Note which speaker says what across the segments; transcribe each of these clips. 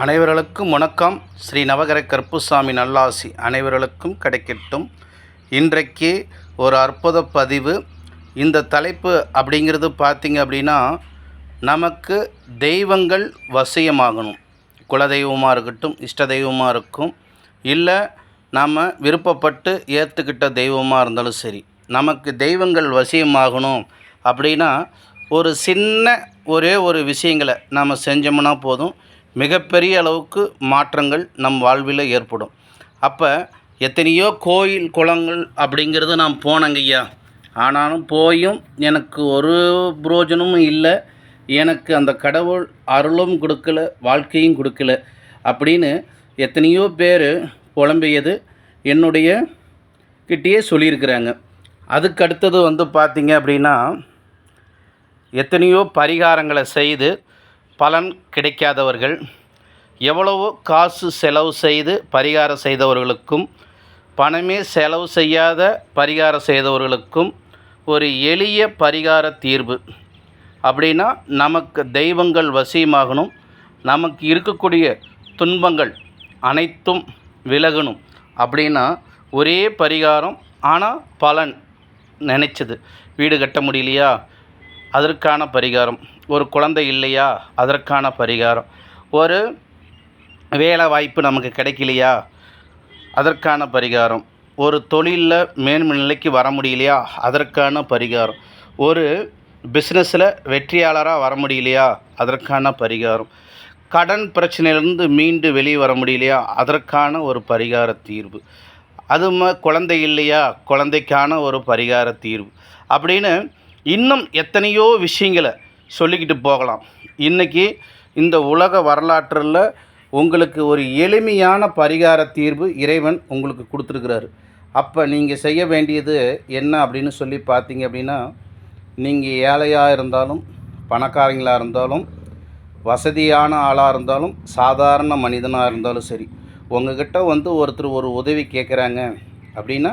Speaker 1: அனைவர்களுக்கும் வணக்கம். ஸ்ரீ நவகர கருப்புசாமி நல்லாசி அனைவர்களுக்கும் கிடைக்கட்டும். இன்றைக்கு ஒரு அற்புத பதிவு. இந்த தலைப்பு அப்படிங்கிறது பார்த்திங்க அப்படின்னா நமக்கு தெய்வங்கள் வசியமாகணும். குலதெய்வமாக இருக்கட்டும் இஷ்ட தெய்வமாக இருக்கும். இல்லை நாம் விருப்பப்பட்டு ஏற்றுக்கிட்ட தெய்வமாக இருந்தாலும் சரி. நமக்கு தெய்வங்கள் வசியமாகணும் அப்படின்னா ஒரு சின்ன ஒரே ஒரு விஷயங்களை நாம் செஞ்சோம்னா போதும். மிகப்பெரிய அளவுக்கு மாற்றங்கள் நம் வாழ்வில் ஏற்படும். அப்போ எத்தனையோ கோயில் குளங்கள் அப்படிங்கிறது நான் போனேங்க ஐயா. ஆனாலும் போயும் எனக்கு ஒரு புரோஜனமும் இல்லை. எனக்கு அந்த கடவுள் அருளும் கொடுக்கல வாழ்க்கையும் கொடுக்கல அப்படின்னு எத்தனையோ பேர் புலம்பியது என்னுடைய கிட்டேயே சொல்லியிருக்கிறாங்க. அதுக்கு அடுத்தது வந்து பார்த்திங்க அப்படின்னா எத்தனையோ பரிகாரங்களை செய்து பலன் கிடைக்காதவர்கள் எவ்வளவோ காசு செலவு செய்து பரிகாரம் செய்தவர்களுக்கும் பணமே செலவு செய்யாத பரிகாரம் செய்தவர்களுக்கும் ஒரு எளிய பரிகார தீர்வு. அப்படின்னா நமக்கு தெய்வங்கள் வசியமாகணும் நமக்கு இருக்கக்கூடிய துன்பங்கள் அனைத்தும் விலகணும். அப்படின்னா ஒரே பரிகாரம் ஆனால் பலன் நினச்சது. வீடு கட்ட முடியலையா? அதற்கான பரிகாரம். ஒரு குழந்தை இல்லையா? அதற்கான பரிகாரம். ஒரு வேலை வாய்ப்பு நமக்கு கிடைக்கலையா? அதற்கான பரிகாரம். ஒரு தொழிலில் மேன்மை நிலைக்கு வர முடியலையா? அதற்கான பரிகாரம். ஒரு பிஸ்னஸில் வெற்றியாளராக வர முடியலையா? அதற்கான பரிகாரம். கடன் பிரச்சனையிலேருந்து மீண்டு வெளியே வர முடியலையா? அதற்கான ஒரு பரிகார தீர்வு. அது ம குழந்தை இல்லையா? குழந்தைக்கான ஒரு பரிகார தீர்வு. அப்படின்னு இன்னும் எத்தனையோ விஷயங்களை சொல்லிக்கிட்டு போகலாம். இன்றைக்கி இந்த உலக வரலாற்றில் உங்களுக்கு ஒரு எளிமையான பரிகார தீர்வு இறைவன் உங்களுக்கு கொடுத்துருக்கிறாரு. அப்போ நீங்கள் செய்ய வேண்டியது என்ன அப்படின்னு சொல்லி பார்த்தீங்க அப்படின்னா நீங்கள் ஏழையாக இருந்தாலும் பணக்காரங்களாக இருந்தாலும் வசதியான ஆளாக இருந்தாலும் சாதாரண மனிதனாக இருந்தாலும் சரி உங்ககிட்ட வந்து ஒருத்தர் ஒரு உதவி கேட்குறாங்க அப்படின்னா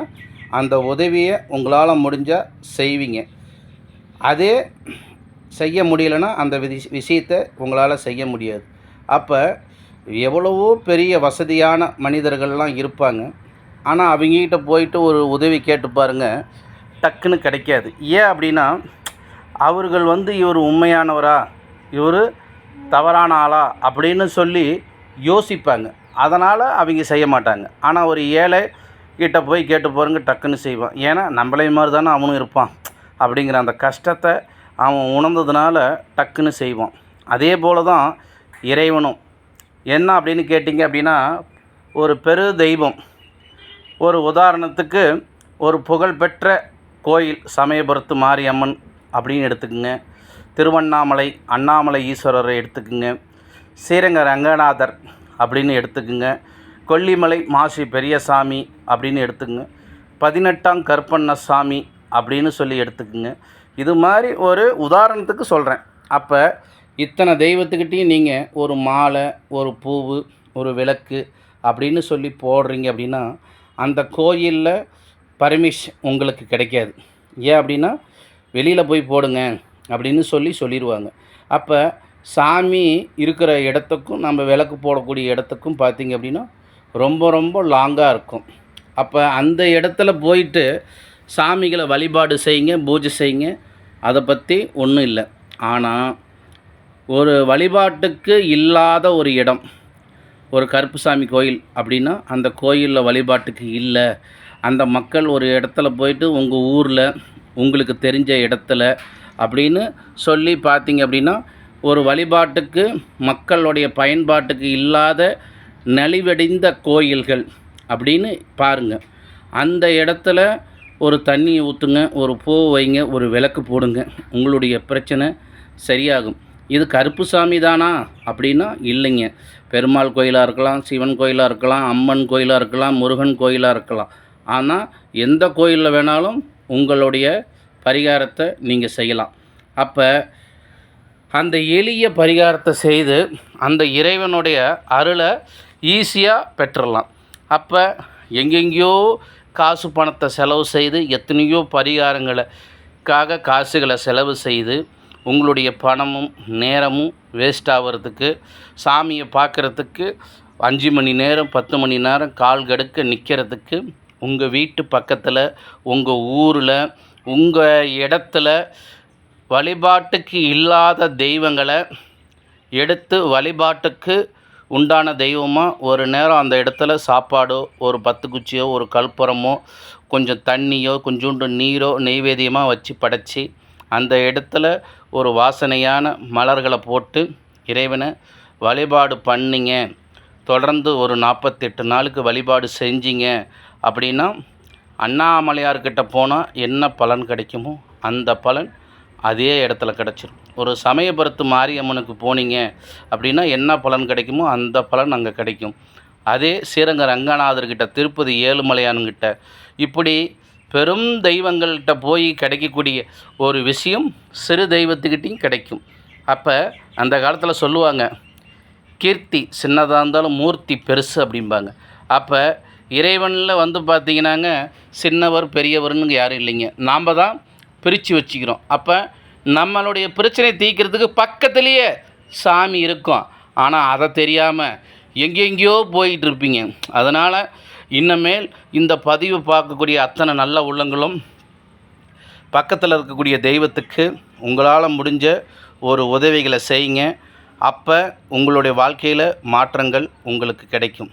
Speaker 1: அந்த உதவியை உங்களால் முடிஞ்சால் செய்வீங்க. அதே செய்ய முடியலன்னா அந்த விதி விஷயத்தை உங்களால் செய்ய முடியாது. அப்போ எவ்வளவோ பெரிய வசதியான மனிதர்கள்லாம் இருப்பாங்க. ஆனால் அவங்ககிட்ட போயிட்டு ஒரு உதவி கேட்டு பாருங்கள் டக்குன்னு கிடைக்காது. ஏன் அப்படின்னா அவர்கள் வந்து இவர் உண்மையானவரா இவர் தவறான ஆளா அப்படின்னு சொல்லி யோசிப்பாங்க. அதனால் அவங்க செய்ய மாட்டாங்க. ஆனால் ஒரு ஏழை கிட்ட போய் கேட்டு போகிறவங்க டக்குன்னு செய்வான். ஏன்னா நம்மளே மாதிரி தானே அவனும் இருப்பான். அப்படிங்கிற அந்த கஷ்டத்தை அவன் உணர்ந்ததுனால டக்குன்னு செய்வான். அதே போல தான் இறைவனும். என்ன அப்படின்னு கேட்டிங்க அப்படின்னா ஒரு பெரு தெய்வம். ஒரு உதாரணத்துக்கு ஒரு புகழ்பெற்ற கோயில் சமயபுரத்து மாரியம்மன் அப்படின்னு எடுத்துக்கோங்க. திருவண்ணாமலை அண்ணாமலை ஈஸ்வரரை எடுத்துக்கோங்க. ஸ்ரீரங்க ரங்கநாதர் அப்படின்னு எடுத்துக்கோங்க. கொல்லிமலை மாசி பெரியசாமி அப்படின்னு எடுத்துக்கோங்க. பதினெட்டாம் கருப்பண்ணசாமி அப்படின்னு சொல்லி எடுத்துக்கோங்க. இது மாதிரி ஒரு உதாரணத்துக்கு சொல்கிறேன் அப்போ இத்தனை தெய்வத்துக்கிட்டேயும் நீங்கள் ஒரு மாலை ஒரு பூவு ஒரு விளக்கு அப்படின்னு சொல்லி போடுறீங்க அப்படின்னா அந்த கோயிலில் பர்மிஷன் உங்களுக்கு கிடைக்காது. ஏன் அப்படின்னா வெளியில் போய் போடுங்க அப்படின்னு சொல்லி சொல்லிடுவாங்க அப்போ சாமி இருக்கிற இடத்துக்கும் நம்ம விளக்கு போடக்கூடிய இடத்துக்கும் பார்த்திங்க அப்படின்னா ரொம்ப ரொம்ப லாங்காக இருக்கும். அப்போ அந்த இடத்துல போயிட்டு சாமிகளை வழிபாடு செய்யுங்க பூஜை செய்யுங்க. அதை பற்றி ஒன்றும் இல்லை. ஆனால் ஒரு வழிபாட்டுக்கு இல்லாத ஒரு இடம் ஒரு கருப்புசாமி கோயில் அப்படின்னா அந்த கோயிலில் வழிபாட்டுக்கு இல்லை. அந்த மக்கள் ஒரு இடத்துல போயிட்டு உங்கள் ஊரில் உங்களுக்கு தெரிஞ்ச இடத்துல அப்படின்னு சொல்லி பார்த்தீங்க அப்படின்னா ஒரு வழிபாட்டுக்கு மக்களுடைய பயன்பாட்டுக்கு இல்லாத நலிவடைந்த கோயில்கள் அப்படின்னு பாருங்கள் அந்த இடத்துல ஒரு தண்ணியை ஊற்றுங்க ஒரு பூ வைங்க ஒரு விளக்கு போடுங்க. உங்களுடைய பிரச்சனை சரியாகும். இது கருப்புசாமி தானா? அப்படின்னா இல்லைங்க. பெருமாள் கோயிலாக இருக்கலாம் சிவன் கோயிலாக இருக்கலாம் அம்மன் கோயிலாக இருக்கலாம் முருகன் கோயிலாக இருக்கலாம். ஆனால் எந்த கோயிலில் வேணாலும் உங்களுடைய பரிகாரத்தை நீங்கள் செய்யலாம். அப்போ அந்த எளிய பரிகாரத்தை செய்து அந்த இறைவனுடைய அருளை ஈஸியாக பெற்றுடலாம் அப்போ எங்கெங்கேயோ காசு பணத்தை செலவு செய்து எத்தனையோ பரிகாரங்களுக்காக காசுகளை செலவு செய்து உங்களுடைய பணமும் நேரமும் வேஸ்ட் ஆகிறதுக்கு சாமியை பார்க்குறதுக்கு அஞ்சு மணி நேரம் பத்து மணி நேரம் கால் கடுக்க நிற்கிறதுக்கு உங்கள் வீட்டு பக்கத்தில் உங்கள் ஊரில் உங்கள் இடத்துல வழிபாட்டுக்கு இல்லாத தெய்வங்களை எடுத்து வழிபாட்டுக்கு உண்டான தெய்வமாக ஒரு நேரம் அந்த இடத்துல சாப்பாடோ ஒரு பத்து குச்சியோ ஒரு கற்பூரமோ கொஞ்சம் தண்ணியோ கொஞ்சோண்டு நீரோ நெய்வேதியமாக வச்சு படைச்சி அந்த இடத்துல ஒரு வாசனையான மலர்களை போட்டு இறைவனை வழிபாடு பண்ணிங்க. தொடர்ந்து ஒரு நாற்பத்தெட்டு நாளுக்கு வழிபாடு செஞ்சீங்க. அப்படின்னா அண்ணாமலையார்கிட்ட போனால் என்ன பலன் கிடைக்குமோ அந்த பலன் அதே இடத்துல கிடச்சிரும். ஒரு சமயபுரத்து மாரியம்மனுக்கு போனீங்க அப்படின்னா என்ன பலன் கிடைக்குமோ அந்த பலன் அங்கே கிடைக்கும். அதே ஸ்ரீரங்க ரங்கநாதர்கிட்ட திருப்பதி ஏழுமலையான்கிட்ட இப்படி பெரும் தெய்வங்கள்கிட்ட போய் கிடைக்கக்கூடிய ஒரு விஷயம் சிறு தெய்வத்துக்கிட்டையும் கிடைக்கும். அப்போ அந்த காலத்தில் சொல்லுவாங்க கீர்த்தி சின்னதாக இருந்தாலும் மூர்த்தி பெருசு அப்படிம்பாங்க. அப்போ இறைவனில் வந்து பார்த்தீங்கன்னாங்க சின்னவர் பெரியவர்னு யாரும் இல்லைங்க. நாம் தான் பிரித்து வச்சுக்கிறோம். அப்போ நம்மளுடைய பிரச்சனை தீர்க்கிறதுக்கு பக்கத்துலேயே சாமி இருக்கும். ஆனால் அதை தெரியாமல் எங்கெங்கேயோ போயிட்டு இருப்பீங்க அதனால் இன்னமேல் இந்த பதிவு பார்க்கக்கூடிய அத்தனை நல்ல உள்ளங்களும் பக்கத்தில் இருக்கக்கூடிய தெய்வத்துக்கு உங்களால் முடிஞ்ச ஒரு உதவிகளை செய்யுங்க. அப்போ உங்களுடைய வாழ்க்கையில் மாற்றங்கள் உங்களுக்கு கிடைக்கும்.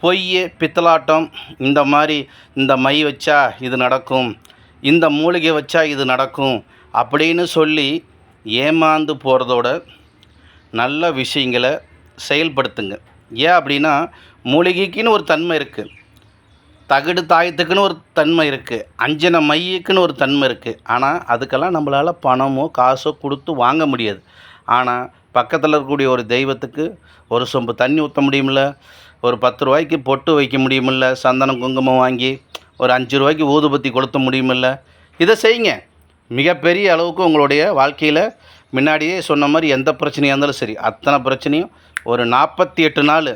Speaker 1: பொய் பித்தலாட்டம் இந்த மாதிரி இந்த மை வச்சா இது நடக்கும். இந்த மூலிகை வச்சா இது நடக்கும் அப்படின்னு சொல்லி ஏமாந்து போகிறதோட நல்ல விஷயங்களை செயல்படுத்துங்க. ஏன் அப்படின்னா மூலிகைக்குன்னு ஒரு தன்மை இருக்குது தகடு தாயத்துக்குன்னு ஒரு தன்மை இருக்குது அஞ்சன மையக்குன்னு ஒரு தன்மை இருக்குது ஆனால் அதுக்கெல்லாம் நம்மளால் பணமோ காசோ கொடுத்து வாங்க முடியாது. ஆனால் பக்கத்தில் இருக்கக்கூடிய ஒரு தெய்வத்துக்கு ஒரு சொம்பு தண்ணி ஊற்ற முடியுமில்ல ஒரு பத்து ரூபாய்க்கு பொட்டு வைக்க முடியுமில்ல சந்தனம் குங்குமம் வாங்கி ஒரு அஞ்சு ரூபாய்க்கு ஊதுபத்தி கொளுத்த முடியுமில்ல? இதை செய்யுங்க. மிகப்பெரிய அளவுக்கு உங்களுடைய வாழ்க்கையில் முன்னாடியே சொன்ன மாதிரி எந்த பிரச்சனையாக இருந்தாலும் சரி அத்தனை பிரச்சனையும் ஒரு நாற்பத்தி எட்டு நாள்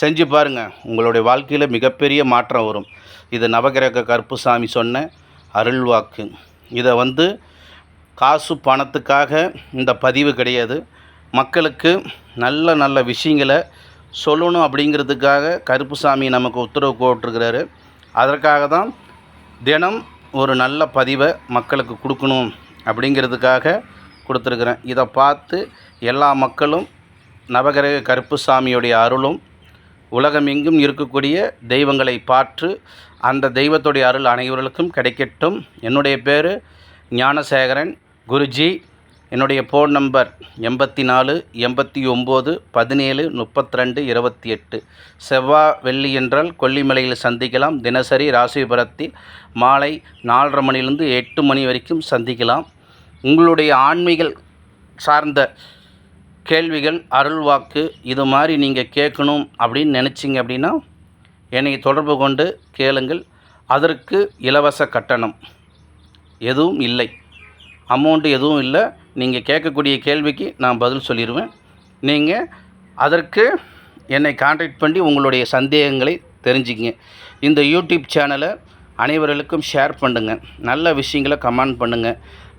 Speaker 1: செஞ்சு பாருங்கள் உங்களுடைய வாழ்க்கையில் மிகப்பெரிய மாற்றம் வரும். இது நவகிரக கருப்புசாமி சொன்ன அருள்வாக்கு இதை வந்து காசு பணத்துக்காக இந்த பதிவு கிடையாது. மக்களுக்கு நல்ல நல்ல விஷயங்களை சொல்லணும் அப்படிங்கிறதுக்காக கருப்புசாமி நமக்கு உத்தரவு போட்டிருக்கிறாரு. அதற்காக தான் தினம் ஒரு நல்ல பதிவை மக்களுக்கு கொடுக்கணும் அப்படிங்கிறதுக்காக கொடுத்துருக்குறேன். இதை பார்த்து எல்லா மக்களும் நவகிரக கருப்புசாமியுடைய அருளும் உலகமெங்கும் இருக்கக்கூடிய தெய்வங்களை பார்த்து அந்த தெய்வத்துடைய அருள் அனைவர்களுக்கும் கிடைக்கட்டும். என்னுடைய பேர் ஞானசேகரன் குருஜி. என்னுடைய ஃபோன் நம்பர் எண்பத்தி நாலு எண்பத்தி ஒம்பது பதினேழு முப்பத்தி ரெண்டு இருபத்தி எட்டு செவ்வாய் வெள்ளி என்றால் கொல்லிமலையில் சந்திக்கலாம். தினசரி ராசிபுரத்தில் மாலை நாலரை மணிலிருந்து எட்டு மணி வரைக்கும் சந்திக்கலாம். உங்களுடைய ஆன்மீகள் சார்ந்த கேள்விகள் அருள்வாக்கு இது மாதிரி நீங்கள் கேட்கணும் அப்படின்னு நினச்சிங்க அப்படின்னா என்னை தொடர்பு கொண்டு கேளுங்கள். அதற்கு இலவச கட்டணம் எதுவும் இல்லை. அமௌண்ட்டு எதுவும் இல்லை. நீங்கள் கேட்கக்கூடிய கேள்விக்கு நான் பதில் சொல்லிடுவேன் நீங்கள் அதற்கு என்னை காண்டாக்ட் பண்ணி உங்களுடைய சந்தேகங்களை தெரிஞ்சுக்கிங்க. இந்த யூடியூப் சேனலை அனைவர்களுக்கும் ஷேர் பண்ணுங்கள் நல்ல விஷயங்களை கமெண்ட் பண்ணுங்கள்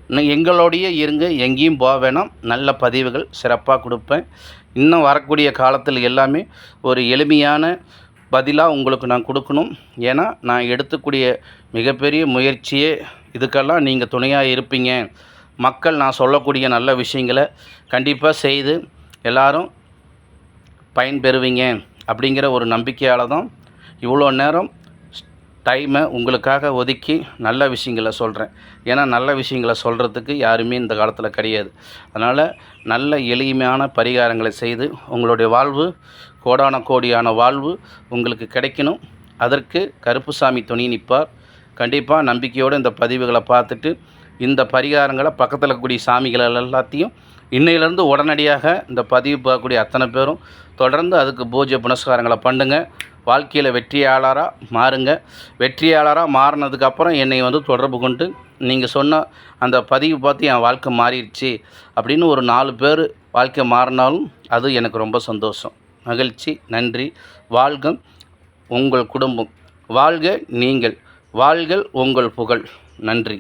Speaker 1: இன்னும் எங்களோடையே இருங்க. எங்கேயும் போக வேணாம். நல்ல பதிவுகள் சிறப்பாக கொடுப்பேன். இன்னும் வரக்கூடிய காலத்தில் எல்லாமே ஒரு எளிமையான பதிலாக உங்களுக்கு நான் கொடுக்கணும். ஏன்னா நான் எடுத்துக்கூடிய மிகப்பெரிய முயற்சியே இதுக்கெல்லாம் நீங்கள் துணையாக இருப்பீங்க. மக்கள் நான் சொல்லக்கூடிய நல்ல விஷயங்களை கண்டிப்பாக செய்து எல்லாரும் பயன்பெறுவீங்க அப்படிங்கிற ஒரு நம்பிக்கையால் தான் இவ்வளோ நேரம் டைமை உங்களுக்காக ஒதுக்கி நல்ல விஷயங்களை சொல்கிறேன். ஏன்னா நல்ல விஷயங்களை சொல்கிறதுக்கு யாருமே இந்த காலத்தில் கிடையாது. அதனால் நல்ல எளிமையான பரிகாரங்களை செய்து உங்களுடைய வாழ்வு கோடான கோடியான வாழ்வு உங்களுக்கு கிடைக்கணும். அதற்கு கருப்புசாமி துணி நிற்பார். கண்டிப்பாக நம்பிக்கையோடு இந்த பதிவுகளை பார்த்துட்டு இந்த பரிகாரங்களை பக்கத்தில் இருக்கக்கூடிய சாமிகள் எல்லாத்தையும் இன்னையிலேருந்து உடனடியாக இந்த பதிவு பார்க்கக்கூடிய அத்தனை பேரும் தொடர்ந்து அதுக்கு பூஜை புனஸ்காரங்களை பண்ணுங்கள் வாழ்க்கையில் வெற்றியாளராக மாறுங்க. வெற்றியாளராக மாறினதுக்கப்புறம் என்னை வந்து தொடர்பு கொண்டு நீங்கள் சொன்ன அந்த பதிவு பார்த்து என் வாழ்க்கை மாறிடுச்சு அப்படின்னு ஒரு நாலு பேர் வாழ்க்கை மாறினாலும் அது எனக்கு ரொம்ப சந்தோஷம். மகிழ்ச்சி நன்றி வாழ்க உங்கள் குடும்பம். வாழ்க நீங்கள். வாழ்க உங்கள் புகழ். நன்றி.